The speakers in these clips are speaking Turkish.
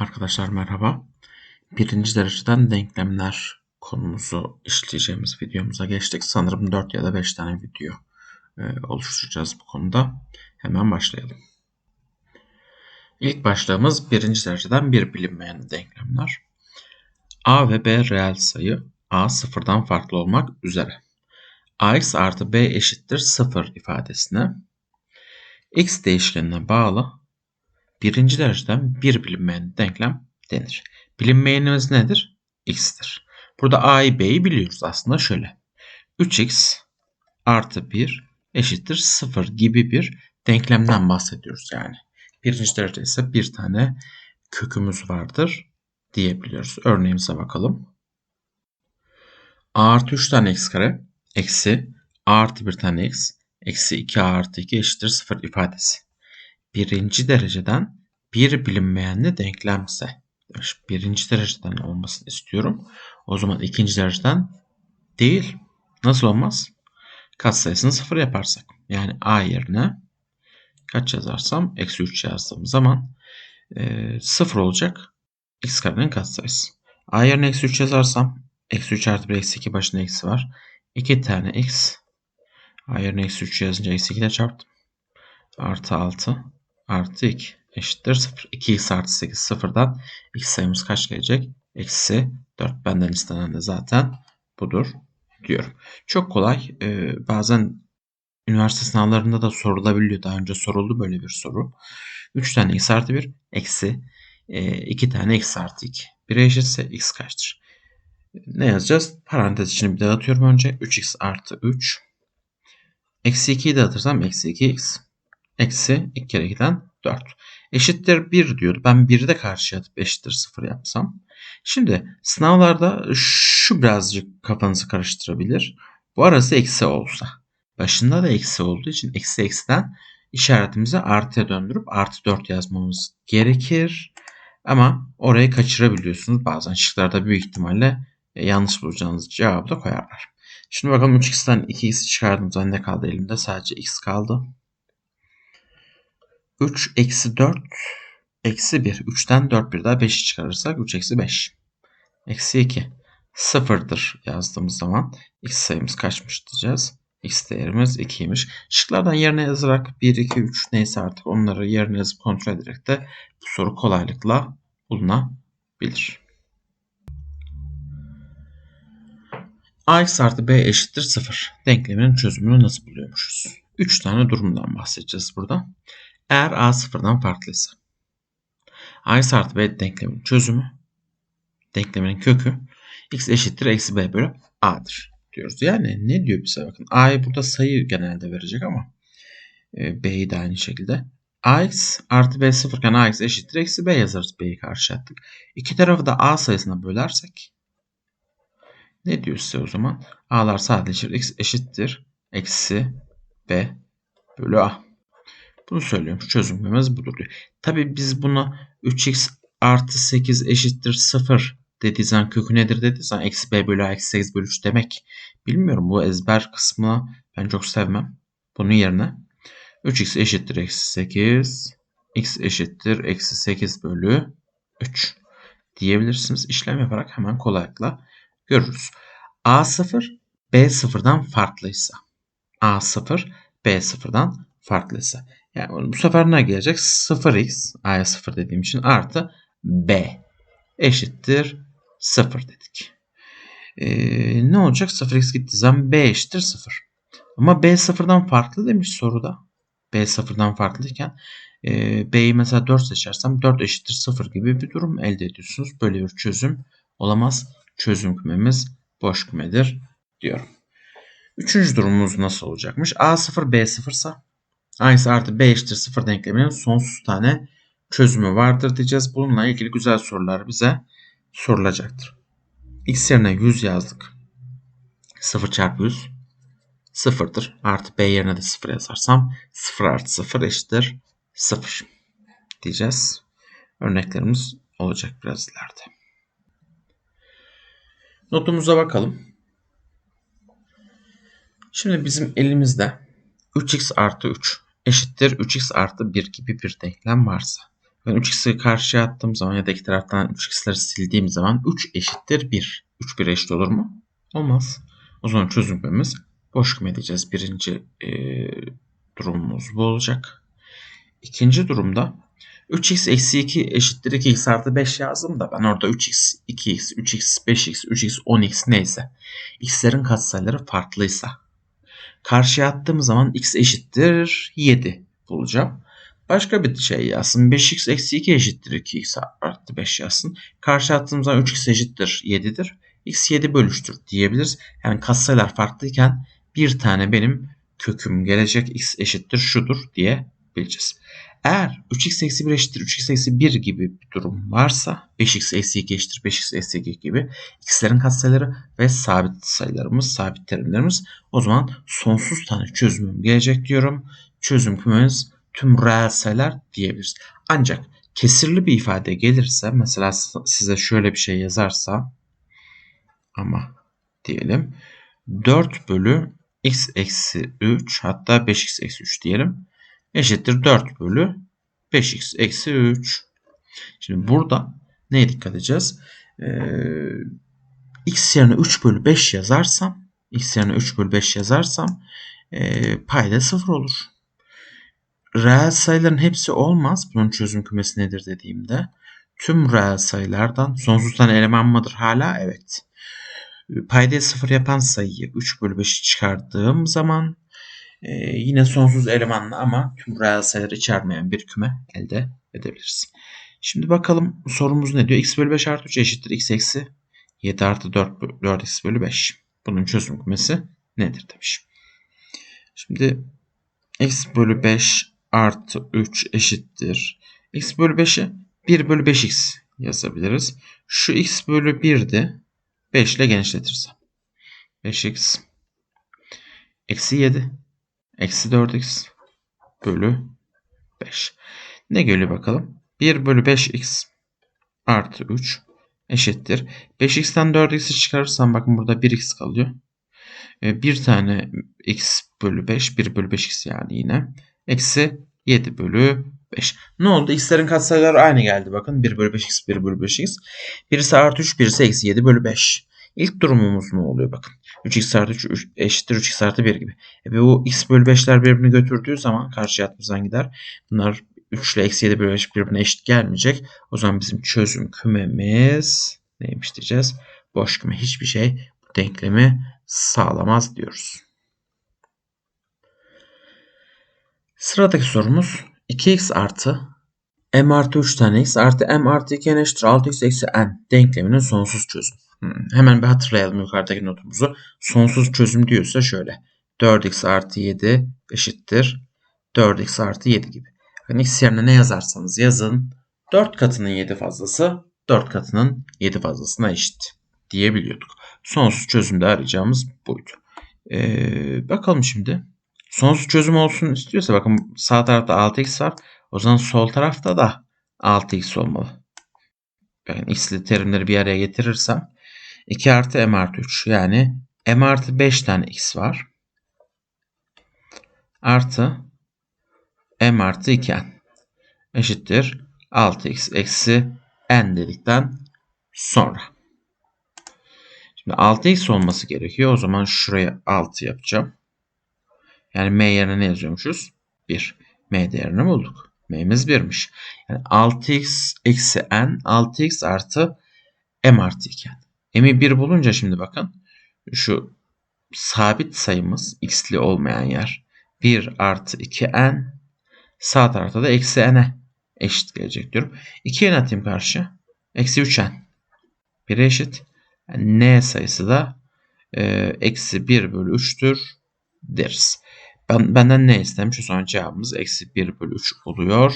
Arkadaşlar merhaba. Birinci dereceden denklemler konumuzu işleyeceğimiz videomuza geçtik. Sanırım 4 ya da 5 tane video e, oluşturacağız bu konuda. Hemen başlayalım. İlk başlığımız birinci dereceden bir bilinmeyen denklemler. A ve B reel sayı A sıfırdan farklı olmak üzere. ax artı b eşittir 0 ifadesine x değişkenine bağlı birinci dereceden bir bilinmeyen denklem denir. Bilinmeyenimiz nedir? x'tir. Burada a'yı b'yi biliyoruz aslında şöyle. 3x artı 1 eşittir 0 gibi bir denklemden bahsediyoruz yani. Birinci derece ise bir tane kökümüz vardır diyebiliyoruz. Örneğimize bakalım. a artı 3 tane x kare eksi a artı 1 tane x eksi 2 a artı 2 eşittir 0 ifadesi birinci dereceden bir bilinmeyenli denklemse birinci dereceden olmasını istiyorum. O zaman ikinci dereceden değil. Nasıl olmaz? Katsayısını sıfır yaparsak. Yani a yerine kaç yazarsam eksi 3 yazdığım zaman e, sıfır olacak x karenin katsayısı. a yerine eksi 3 yazarsam eksi 3 artı 1 eksi 2 başında eksi var. 2 tane x a yerine eksi 3 yazınca eksi 2 ile çarptım. Artı 6 artı 2 eşittir 0. 2x artı 8 sıfırdan x sayımız kaç gelecek? Eksi 4. Benden istenen de zaten budur diyorum. Çok kolay. Ee, bazen üniversite sınavlarında da sorulabiliyor. Daha önce soruldu böyle bir soru. 3 tane x artı 1 eksi 2 e, tane x artı 2. 1'e eşitse x kaçtır? Ne yazacağız? Parantez içini bir dağıtıyorum önce. 3x artı 3. Eksi 2'yi dağıtırsam eksi 2x. Eksi 2 kere 2'den 4. Eşittir 1 diyordu. Ben 1'i de karşıya atıp eşittir 0 yapsam. Şimdi sınavlarda şu birazcık kafanızı karıştırabilir. Bu arası eksi olsa. Başında da eksi olduğu için eksi eksiden işaretimizi artıya döndürüp artı 4 yazmamız gerekir. Ama orayı kaçırabiliyorsunuz. Bazen şıklarda büyük ihtimalle e, yanlış bulacağınız cevabı da koyarlar. Şimdi bakalım 3x'ten 2x çıkardığımızda ne kaldı elimde? Sadece x kaldı. 3 eksi 4 eksi 1. 3'ten 4 bir daha 5'i çıkarırsak 3 eksi 5. Eksi 2. Sıfırdır yazdığımız zaman x sayımız kaçmış diyeceğiz. x değerimiz 2'ymiş. Şıklardan yerine yazarak 1, 2, 3 neyse artık onları yerine yazıp kontrol ederek de bu soru kolaylıkla bulunabilir. ax artı b eşittir 0. Denklemin çözümünü nasıl buluyormuşuz? 3 tane durumdan bahsedeceğiz burada. Eğer a sıfırdan farklıysa. a artı b denkleminin çözümü, denkleminin kökü x eşittir eksi b bölü a'dır diyoruz. Yani ne diyor bize bakın. a'yı burada sayı genelde verecek ama e, b'yi de aynı şekilde. ax artı b sıfırken ax eşittir eksi b yazarız b'yi karşı attık. İki tarafı da a sayısına bölersek ne diyor size o zaman? a'lar sadeleşir x eşittir eksi b bölü a. Bunu söylüyorum. Çözümlememiz budur diyor. Tabi biz bunu 3x artı 8 eşittir 0 dediği zaman kökü nedir dediği zaman eksi b bölü a eksi 8 bölü 3 demek. Bilmiyorum bu ezber kısmı ben çok sevmem. Bunun yerine 3x eşittir eksi 8 x eşittir eksi 8 bölü 3 diyebilirsiniz. İşlem yaparak hemen kolaylıkla görürüz. A 0 B 0'dan farklıysa A 0 B 0'dan farklıysa yani bu sefer ne gelecek? 0x a'ya 0 dediğim için artı b eşittir 0 dedik. Ee, ne olacak? 0x gittiği zaman b eşittir 0. Ama b 0'dan farklı demiş soruda. b 0'dan farklıyken e, b'yi mesela 4 seçersem 4 eşittir 0 gibi bir durum elde ediyorsunuz. Böyle bir çözüm olamaz. Çözüm kümemiz boş kümedir diyorum. Üçüncü durumumuz nasıl olacakmış? A 0 B 0 Ax artı b eşittir 0 denkleminin sonsuz tane çözümü vardır diyeceğiz. Bununla ilgili güzel sorular bize sorulacaktır. x yerine 100 yazdık. 0 çarpı 100 sıfırdır. Artı b yerine de 0 yazarsam 0 artı 0 eşittir 0 diyeceğiz. Örneklerimiz olacak biraz ileride. Notumuza bakalım. Şimdi bizim elimizde 3x artı 3 eşittir 3x artı 1 gibi bir denklem varsa Ben 3x'i karşıya attığım zaman ya da iki taraftan 3x'leri sildiğim zaman 3 eşittir 1. 3 bir eşit olur mu? Olmaz. O zaman çözüm kümemiz boş küme diyeceğiz. Birinci e, durumumuz bu olacak. İkinci durumda 3x eksi 2 eşittir 2x artı 5 yazdım da ben orada 3x, 2x, 3x, 5x, 3x, 10x neyse x'lerin katsayıları farklıysa karşıya attığım zaman x eşittir 7 bulacağım. Başka bir şey yazsın. 5x eksi 2 eşittir 2x artı 5 yazsın. Karşı attığım zaman 3x eşittir 7'dir. x 7 bölüştür diyebiliriz. Yani katsayılar farklıyken bir tane benim köküm gelecek x eşittir şudur diyebileceğiz. Eğer 3x eksi 1 eşittir 3x eksi 1 gibi bir durum varsa 5x eksi 2 eşittir 5x eksi 2 gibi x'lerin katsayıları ve sabit sayılarımız, sabit terimlerimiz o zaman sonsuz tane çözümüm gelecek diyorum. Çözüm kümemiz tüm reel sayılar diyebiliriz. Ancak kesirli bir ifade gelirse mesela size şöyle bir şey yazarsa ama diyelim 4 bölü x eksi 3 hatta 5x eksi 3 diyelim eşittir 4 bölü 5x eksi 3. Şimdi burada neye dikkat edeceğiz? Ee, x yerine 3 bölü 5 yazarsam x yerine 3 bölü 5 yazarsam e, payda 0 olur. Reel sayıların hepsi olmaz. Bunun çözüm kümesi nedir dediğimde. Tüm reel sayılardan sonsuz tane eleman mıdır hala? Evet. Paydaya 0 yapan sayıyı 3 bölü 5'i çıkardığım zaman ee, yine sonsuz elemanlı ama tüm reel sayıları içermeyen bir küme elde edebiliriz. Şimdi bakalım sorumuz ne diyor? x bölü 5 artı 3 eşittir x eksi 7 artı 4, 4x bölü 5. Bunun çözüm kümesi nedir demiş. Şimdi x bölü 5 artı 3 eşittir. x bölü 5'i 1 bölü 5x yazabiliriz. Şu x bölü 1'di. 5 ile genişletirsem. 5x eksi 7 Eksi 4x bölü 5. Ne geliyor bakalım? 1 bölü 5x artı 3 eşittir. 5x'ten 4x'i çıkarırsam bakın burada 1x kalıyor. E, bir tane x bölü 5 1 bölü 5x yani yine. Eksi 7 bölü 5. Ne oldu? X'lerin katsayıları aynı geldi. Bakın 1 bölü 5x 1 bölü 5x. Birisi artı 3 birisi eksi 7 bölü 5. İlk durumumuz ne oluyor bakın. 3x artı 3 eşittir 3x artı 1 gibi. E bu x bölü 5'ler birbirini götürdüğü zaman karşı yatımızdan gider. Bunlar 3 ile eksi 7 bölü 5 birbirine eşit gelmeyecek. O zaman bizim çözüm kümemiz neymiş diyeceğiz. Boş küme hiçbir şey bu denklemi sağlamaz diyoruz. Sıradaki sorumuz 2x artı m artı 3 tane x artı m artı 2 n eşittir 6x eksi n denkleminin sonsuz çözümü. Hmm, hemen bir hatırlayalım yukarıdaki notumuzu. Sonsuz çözüm diyorsa şöyle. 4x artı 7 eşittir 4x artı 7 gibi. Yani x yerine ne yazarsanız yazın 4 katının 7 fazlası 4 katının 7 fazlasına eşit diyebiliyorduk. Sonsuz çözümde arayacağımız buydu. Ee, bakalım şimdi. Sonsuz çözüm olsun istiyorsa bakın sağ tarafta 6x var. O zaman sol tarafta da 6x olmalı. Ben x'li terimleri bir araya getirirsem 2 artı m artı 3 yani m artı 5 tane x var. Artı m artı 2n eşittir 6x eksi n dedikten sonra. Şimdi 6x olması gerekiyor. O zaman şuraya 6 yapacağım. Yani m yerine ne yazıyormuşuz? 1. m değerini bulduk. m'miz 1'miş. Yani 6x eksi n 6x artı m artı 2n. M'i 1 bulunca şimdi bakın şu sabit sayımız x'li olmayan yer 1 artı 2n sağ tarafta da eksi n'e eşit gelecek diyorum. 2n atayım karşı. Eksi 3n. 1'e eşit. Yani n sayısı da e, eksi 1 bölü 3'tür deriz. Ben, benden ne istemiş? O zaman cevabımız eksi 1 bölü 3 oluyor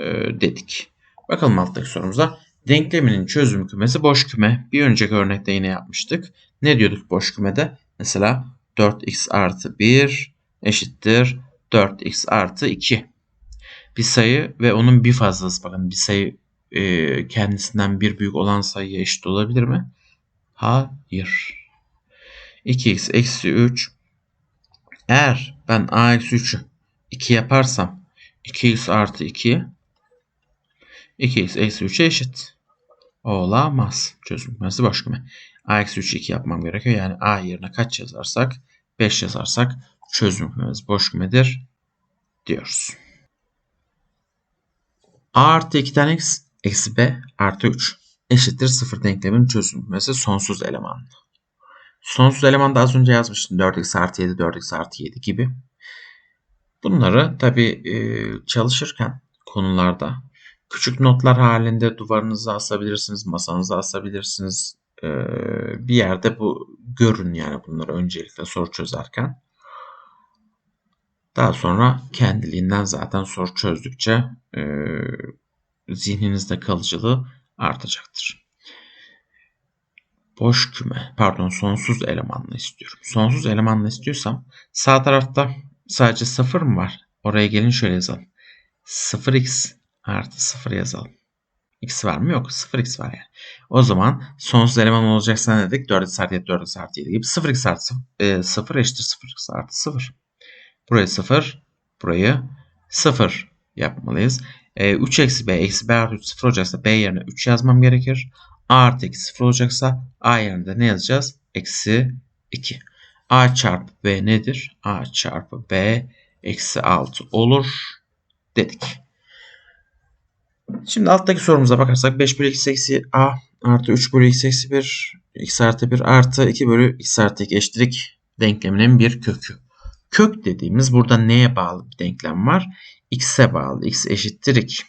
e, dedik. Bakalım alttaki sorumuza. Denkleminin çözüm kümesi boş küme. Bir önceki örnekte yine yapmıştık. Ne diyorduk boş kümede? Mesela 4x artı 1 eşittir 4x artı 2. Bir sayı ve onun bir fazlası. Bakın bir sayı e, kendisinden bir büyük olan sayıya eşit olabilir mi? Hayır. 2x eksi 3. Eğer ben a eksi 3'ü 2 yaparsam 2x artı 2 2x eksi 3'e eşit. Olamaz. Çözülmesi boş küme. a eksi 3'ü 2 yapmam gerekiyor. Yani a yerine kaç yazarsak 5 yazarsak çözüm kümemiz boş kümedir diyoruz. a artı 2 tane x eksi b artı 3 eşittir 0 denklemin çözüm kümesi sonsuz elemanlı. Sonsuz eleman da az önce yazmıştım. 4x artı 7, 4x artı 7 gibi. Bunları tabi çalışırken konularda küçük notlar halinde duvarınıza asabilirsiniz, masanıza asabilirsiniz. Bir yerde bu görün yani bunları öncelikle soru çözerken. Daha sonra kendiliğinden zaten soru çözdükçe zihninizde kalıcılığı artacaktır. Boş küme, pardon sonsuz elemanlı istiyorum. Sonsuz elemanlı istiyorsam sağ tarafta sadece 0 mı var? Oraya gelin şöyle yazalım. 0x artı 0 yazalım. X var mı? Yok. 0x var yani. O zaman sonsuz eleman olacaksa ne dedik? 4x artı 7, 4x artı 7 gibi. 0x artı 0, e, 0 eşittir 0x artı 0. Burayı 0, burayı 0 yapmalıyız. E, 3 eksi b eksi b artı 3 0 olacaksa b yerine 3 yazmam gerekir. a artı 2 0 olacaksa a yerine ne yazacağız? Eksi 2. a çarpı b nedir? a çarpı b eksi 6 olur dedik. Şimdi alttaki sorumuza bakarsak 5 bölü x eksi a artı 3 bölü x eksi 1 x artı 1 artı 2 bölü x artı 2 eşitlik denkleminin bir kökü. Kök dediğimiz burada neye bağlı bir denklem var? x'e bağlı. x eşittir 2.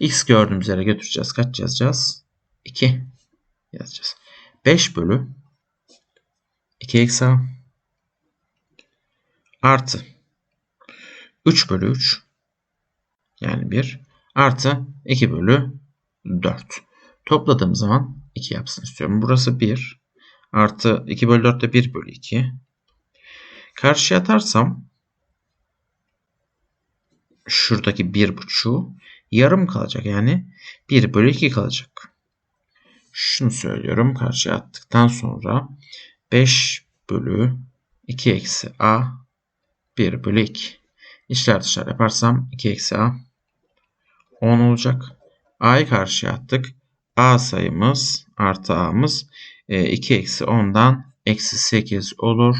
x gördüğümüz yere götüreceğiz. Kaç yazacağız? 2 yazacağız. 5 bölü 2 eksi a artı 3 bölü 3 yani 1 artı 2 bölü 4. Topladığım zaman 2 yapsın istiyorum. Burası 1 artı 2 bölü 4 de 1 bölü 2. Karşıya atarsam şuradaki 1,5'u yarım kalacak. Yani 1 bölü 2 kalacak. Şunu söylüyorum. Karşıya attıktan sonra 5 bölü 2 eksi a 1 bölü 2. İşler dışarı yaparsam 2 eksi a 10 olacak. A'yı karşıya attık. A sayımız artı A'mız 2 e, eksi 10'dan eksi 8 olur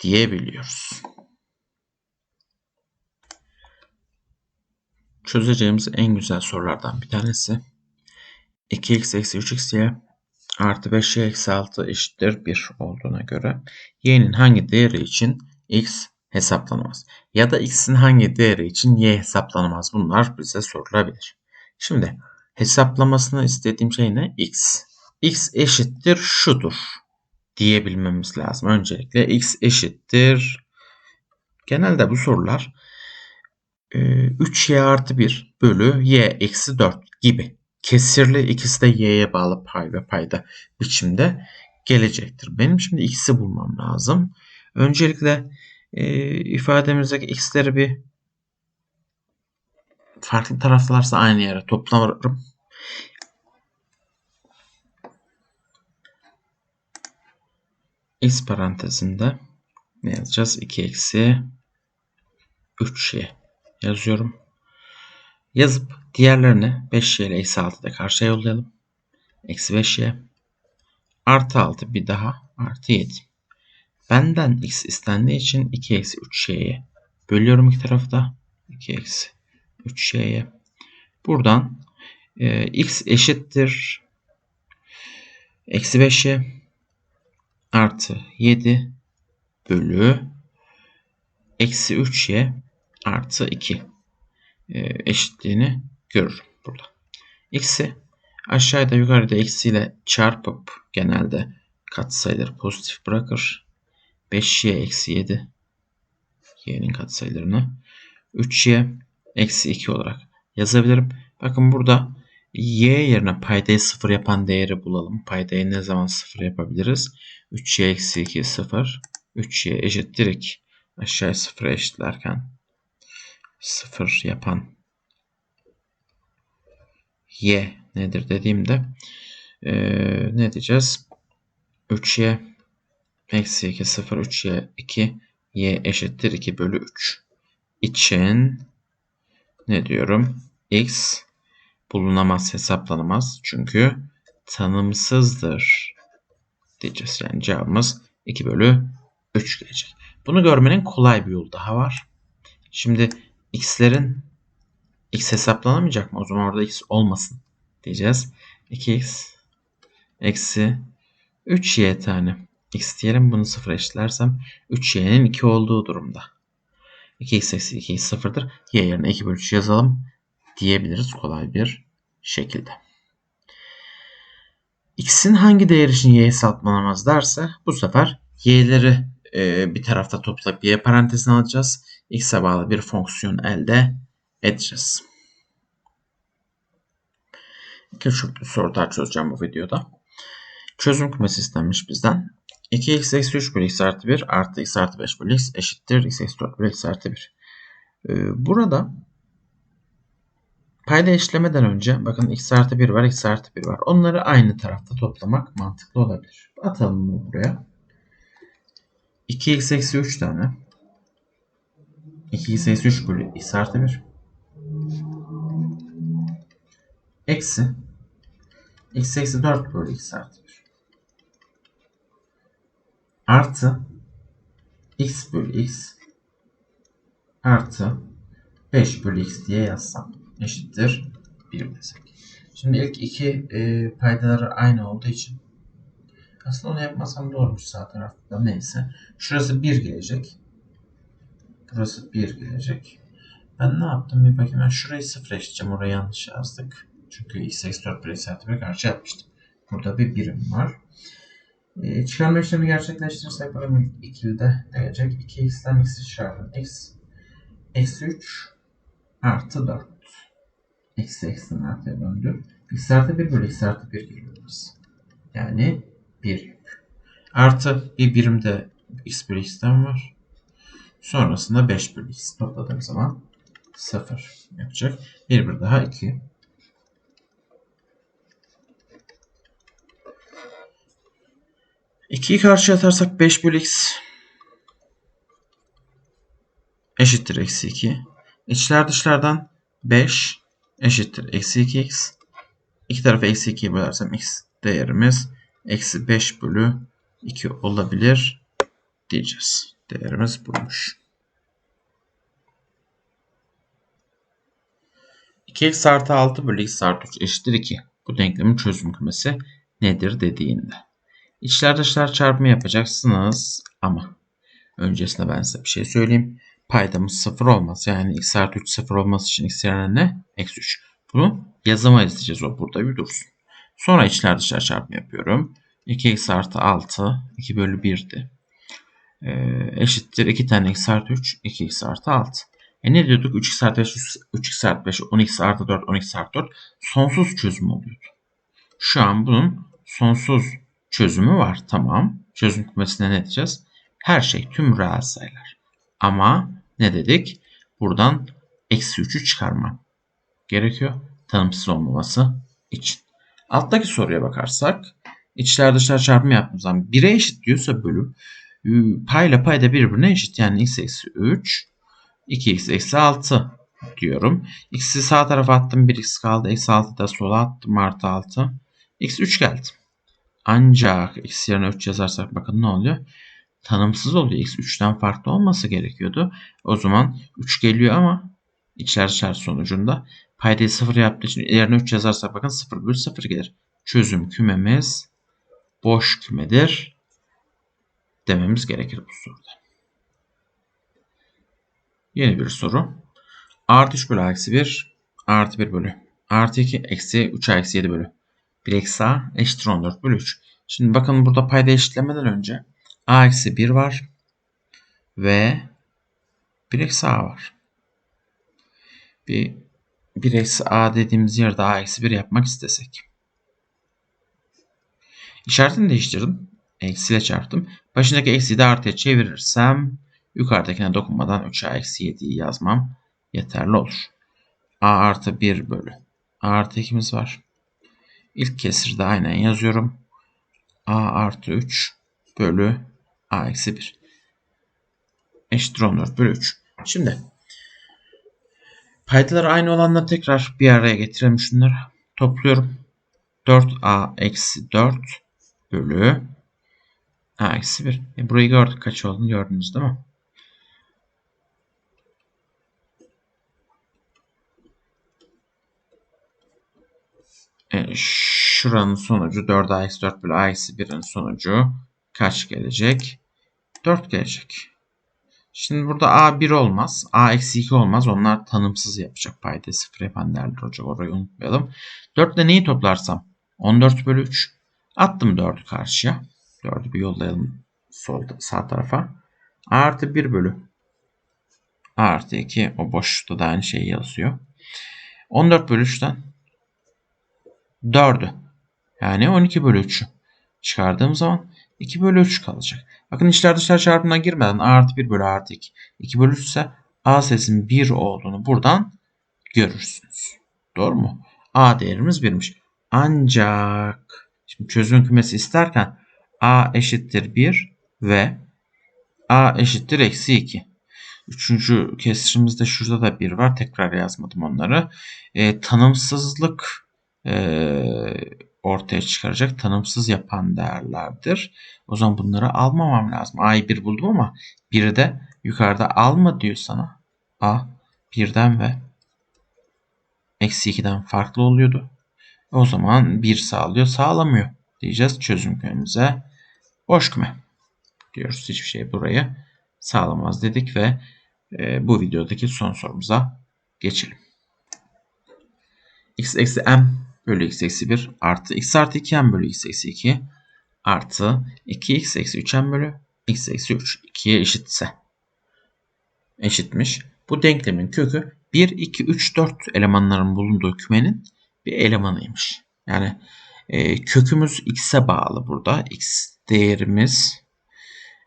diyebiliyoruz. Çözeceğimiz en güzel sorulardan bir tanesi. 2x eksi 3xy artı 5y eksi 6 eşittir 1 olduğuna göre y'nin hangi değeri için x hesaplanamaz. Ya da x'in hangi değeri için y hesaplanamaz. Bunlar bize sorulabilir. Şimdi hesaplamasını istediğim şey ne? x. x eşittir şudur diyebilmemiz lazım. Öncelikle x eşittir. Genelde bu sorular 3y artı 1 bölü y eksi 4 gibi. Kesirli ikisi de y'ye bağlı pay ve payda biçimde gelecektir. Benim şimdi x'i bulmam lazım. Öncelikle e, ifademizdeki x'leri bir farklı taraflarsa aynı yere toplarım. x parantezinde ne yazacağız? 2 eksi 3y yazıyorum. Yazıp diğerlerini 5y ile eksi 6'da karşıya yollayalım. Eksi 5y artı 6 bir daha artı 7. Benden x istendiği için 2 eksi 3y'ye bölüyorum iki tarafta. 2 eksi 3y'ye. Buradan e, x eşittir eksi 5y artı 7 bölü eksi 3y artı 2 e, eşitliğini görürüm burada. X'i aşağıda yukarıda eksiyle çarpıp genelde katsayıları pozitif bırakır. 5y eksi 7 y'nin katsayılarını 3y eksi 2 olarak yazabilirim. Bakın burada y yerine paydayı 0 yapan değeri bulalım. Paydayı ne zaman 0 yapabiliriz? 3y eksi 2 0. 3y eşittir 2. Aşağıya 0'a eşitlerken 0 yapan y nedir dediğimde ee, ne diyeceğiz? 3y Eksi 2 0 3 y 2 y eşittir 2 bölü 3 için ne diyorum? x bulunamaz, hesaplanamaz. Çünkü tanımsızdır diyeceğiz. Yani cevabımız 2 bölü 3 gelecek. Bunu görmenin kolay bir yolu daha var. Şimdi x'lerin x hesaplanamayacak mı? O zaman orada x olmasın diyeceğiz. 2x eksi 3y tane x diyelim. Bunu sıfır eşitlersem 3y'nin 2 olduğu durumda. 2x eksi 2 sıfırdır. y yerine 2 bölü 3 yazalım diyebiliriz kolay bir şekilde. X'in hangi değer için y hesaplanamaz derse bu sefer y'leri e, bir tarafta toplayıp y parantezine alacağız. X'e bağlı bir fonksiyon elde edeceğiz. İki soru daha çözeceğim bu videoda. Çözüm kümesi istenmiş bizden. 2x eksi 3 bölü x artı 1 artı x artı 5 bölü x eşittir x eksi 4 bölü x artı 1. Ee, burada payda eşlemeden önce bakın x artı 1 var x artı 1 var. Onları aynı tarafta toplamak mantıklı olabilir. Atalım bunu buraya. 2x eksi 3 tane. 2x eksi 3 bölü x artı 1. Eksi x eksi 4 bölü x artı 1. Artı x bölü x artı 5 bölü x diye yazsam eşittir 1 desek. Şimdi ilk iki e, paydaları aynı olduğu için aslında onu yapmasam doğrumuş sağ tarafta neyse. Şurası 1 gelecek. Burası 1 gelecek. Ben ne yaptım bir bakayım. Ben şurayı sıfır eşiteceğim. Orayı yanlış yazdık. Çünkü x eksi 4 bölü x artı 1 karşı yapmıştım. Burada bir birim var. E, çıkarma işlemi gerçekleştirirsek bakalım ikilide ne gelecek? 2x'ten x'i çıkardım. x eksi 3 artı 4. Eksi eksiden artıya döndü. x artı 1 bölü x artı 1 geliyoruz. Yani 1 Artı bir birim de x bölü x'ten var. Sonrasında 5 bölü x topladığım zaman 0 yapacak. Bir bir daha 2. İkiyi karşıya atarsak 5 bölü x eşittir eksi 2. İçler dışlardan 5 eşittir eksi 2x. İki tarafı eksi 2'ye bölersem x değerimiz eksi 5 bölü 2 olabilir diyeceğiz. Değerimiz bulmuş. 2x artı 6 bölü x artı 3 eşittir 2. Bu denklemin çözüm kümesi nedir dediğinde. İçler dışlar çarpımı yapacaksınız ama öncesinde ben size bir şey söyleyeyim paydamız 0 olmaz. Yani x artı 3 0 olması için x yerine ne? Eksi 3. Bunu yazamayız diyeceğiz o burada bir dursun. Sonra içler dışlar çarpımı yapıyorum. 2x artı 6 2 bölü 1'di. Ee, eşittir 2 tane x artı 3 2x artı 6. E ne diyorduk? 3x artı 5 3x artı 5 10x artı 4 10x artı 4 sonsuz çözüm oluyordu. Şu an bunun sonsuz çözümü var. Tamam. Çözüm kümesine ne diyeceğiz? Her şey tüm reel sayılar. Ama ne dedik? Buradan eksi 3'ü çıkarmam gerekiyor. Tanımsız olmaması için. Alttaki soruya bakarsak içler dışlar çarpımı yaptığımız zaman 1'e eşit diyorsa bölüm payla payda birbirine eşit. Yani x eksi 3 2x eksi 6 diyorum. X'i sağ tarafa attım 1x kaldı. Eksi 6 da sola attım artı 6. x 3 geldi. Ancak x yerine 3 yazarsak bakın ne oluyor? tanımsız oluyor. X 3'ten farklı olması gerekiyordu. O zaman 3 geliyor ama içler dışlar sonucunda paydayı 0 yaptığı için yerine 3 yazarsak bakın 0 bölü 0 gelir. Çözüm kümemiz boş kümedir dememiz gerekir bu soruda. Yeni bir soru. Artı 3 bölü eksi 1 artı 1 bölü artı 2 eksi 3 eksi 7 bölü 1 eksi a eşittir 14 bölü 3. Şimdi bakın burada payda eşitlemeden önce a eksi 1 var ve 1 eksi a var. Bir 1 eksi a dediğimiz yerde a eksi 1 yapmak istesek. İşaretini değiştirdim. Eksiyle çarptım. Başındaki eksiyi de artıya çevirirsem yukarıdakine dokunmadan 3a eksi 7'yi yazmam yeterli olur. a artı 1 bölü a artı 2'miz var. İlk kesirde aynen yazıyorum. a artı 3 bölü a eksi 1 eşittir 14 bölü 3. Şimdi Paydaları aynı olanla tekrar bir araya getirelim şunları. Topluyorum. 4a eksi 4 bölü a eksi 1. E burayı gördük. Kaç olduğunu gördünüz değil mi? E, şuranın sonucu 4a eksi 4 bölü a eksi 1'in sonucu kaç gelecek? 4 gelecek. Şimdi burada a 1 olmaz. a eksi 2 olmaz. Onlar tanımsız yapacak. Payda 0 yapan değerler olacak. Orayı unutmayalım. 4 ile neyi toplarsam? 14 bölü 3. Attım 4'ü karşıya. 4'ü bir yollayalım solda, sağ tarafa. A artı 1 bölü. A artı 2 o boşlukta da aynı şeyi yazıyor. 14 bölü 3'ten 4'ü. Yani 12 bölü 3'ü çıkardığım zaman 2 bölü 3 kalacak. Bakın içler dışlar çarpımına girmeden A artı 1 bölü artı 2. 2 bölü 3 ise A sayısının 1 olduğunu buradan görürsünüz. Doğru mu? A değerimiz 1'miş. Ancak şimdi çözüm kümesi isterken A eşittir 1 ve A eşittir eksi 2. Üçüncü kesirimizde şurada da 1 var. Tekrar yazmadım onları. E, tanımsızlık ortaya çıkaracak tanımsız yapan değerlerdir. O zaman bunları almamam lazım. A'yı 1 buldum ama 1'i de yukarıda alma diyor sana. A 1'den ve eksi 2'den farklı oluyordu. O zaman 1 sağlıyor sağlamıyor diyeceğiz çözüm kümemize. Boş küme diyoruz. Hiçbir şey burayı sağlamaz dedik ve e, bu videodaki son sorumuza geçelim. x eksi m bölü x eksi 1 artı x artı 2m bölü x eksi 2 artı 2x eksi 3m bölü x eksi 3 2'ye eşitse eşitmiş. Bu denklemin kökü 1, 2, 3, 4 elemanların bulunduğu kümenin bir elemanıymış. Yani e, kökümüz x'e bağlı burada. x değerimiz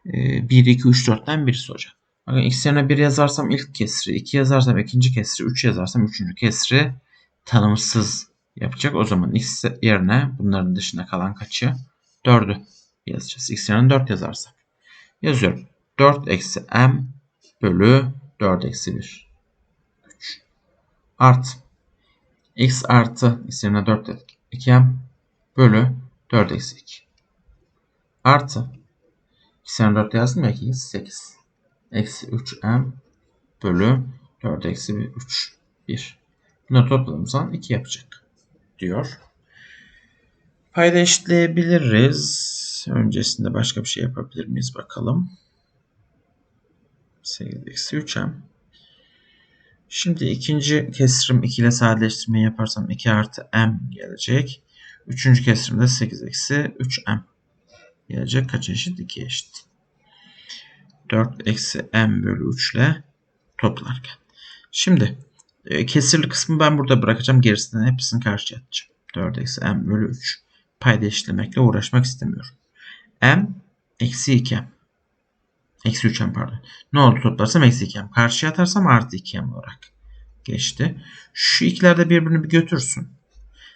e, 1, 2, 3, 4'ten birisi olacak. Bakın x yerine 1 yazarsam ilk kesri, 2 yazarsam ikinci kesri, 3 yazarsam üçüncü kesri tanımsız yapacak. O zaman x yerine bunların dışında kalan kaçı? 4'ü yazacağız. x yerine 4 yazarsak. Yazıyorum. 4 eksi m bölü 4 eksi 1. 3. Art. x artı x yerine 4 dedik. 2m bölü 4 eksi 2. Artı. x yerine 4 yazdım ya 2 8. Eksi 3m bölü 4 eksi 1 3. 1. Bunu topladığımız zaman 2 yapacak diyor. Payda. Öncesinde başka bir şey yapabilir miyiz bakalım. 8 eksi 3m. Şimdi ikinci kesirim 2 ile sadeleştirmeyi yaparsam 2 artı m gelecek. Üçüncü kesirimde 8 eksi 3m gelecek. Kaç eşit? 2 eşit. 4 eksi m bölü 3 ile toplarken. Şimdi e, kesirli kısmı ben burada bırakacağım. Gerisini hepsini karşıya atacağım. 4 eksi m bölü 3. Payda eşitlemekle uğraşmak istemiyorum. m eksi 2m. Eksi 3m pardon. Ne oldu toplarsam eksi 2m. Karşıya atarsam artı 2m olarak geçti. Şu ikiler de birbirini bir götürsün.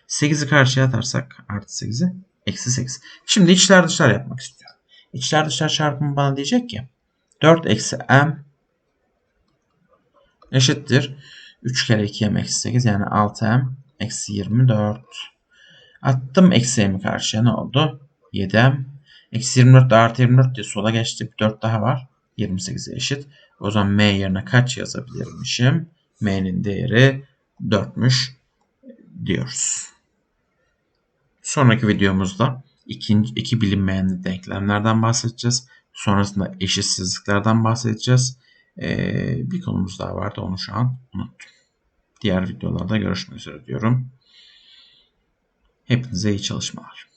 8'i karşıya atarsak artı 8'i eksi 8. Şimdi içler dışlar yapmak istiyorum. İçler dışlar çarpımı bana diyecek ki 4 eksi m eşittir. 3 kere 2m eksi 8 yani 6m eksi 24. Attım eksi m'i karşıya ne oldu? 7m. Eksi 24 artı 24 diye sola geçti. Bir 4 daha var. 28'e eşit. O zaman m yerine kaç yazabilirmişim? m'nin değeri 4'müş diyoruz. Sonraki videomuzda ikinci, iki bilinmeyen denklemlerden bahsedeceğiz. Sonrasında eşitsizliklerden bahsedeceğiz. Ee, bir konumuz daha vardı onu şu an unuttum. Diğer videolarda görüşmek üzere diyorum. Hepinize iyi çalışmalar.